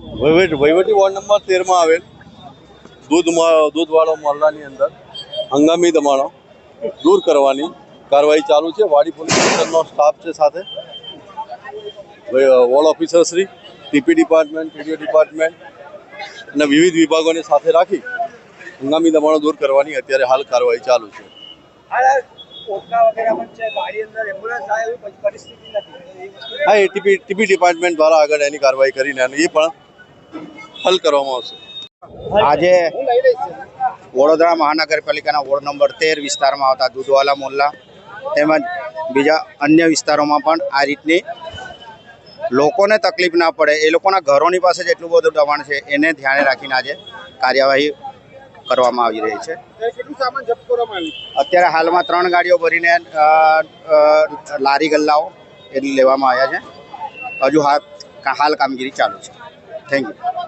વહીવટ વહીવટી ward number તેરમાં આવેલ દૂધ દૂધવાળો મોહલ્લાની અંદર હંગામી દબાણો દૂર કરવાની કાર્યવાહી ચાલુ છે. વાડી પોલીસ સ્ટેશનનો સ્ટાફ છે સાથે. Ward officer Shri, TP department PDO department અને વિવિધ વિભાગોને સાથે રાખી હંગામી દબાણો દૂર કરવાની અત્યારે હાલ કાર્યવાહી ચાલુ છે. હા, એ ટીપી ટીપી ડિપાર્ટમેન્ટ દ્વારા આગળ એની કાર્યવાહી કરીને અને એ પણ હલ કરવામાં આવશે. આજે વડોદરા મહાનગરપાલિકાના વોર્ડ નંબર તેર વિસ્તારમાં આવતા દૂધવાલા મોલ્લા તેમજ બીજા અન્ય વિસ્તારોમાં પણ આ રીતની લોકોને તકલીફ ના પડે એ લોકોના ઘરોની પાસે જેટલું બધું દબાણ છે એને ધ્યાને રાખીને આજે કાર્યવાહી કરવામાં આવી રહી છે. અત્યારે હાલમાં ત્રણ ગાડીઓ ભરીને લારી ગલ્લાઓ એ લેવામાં આવ્યા છે. હજુ હાલ હાલ કામગીરી ચાલુ છે. Thank you.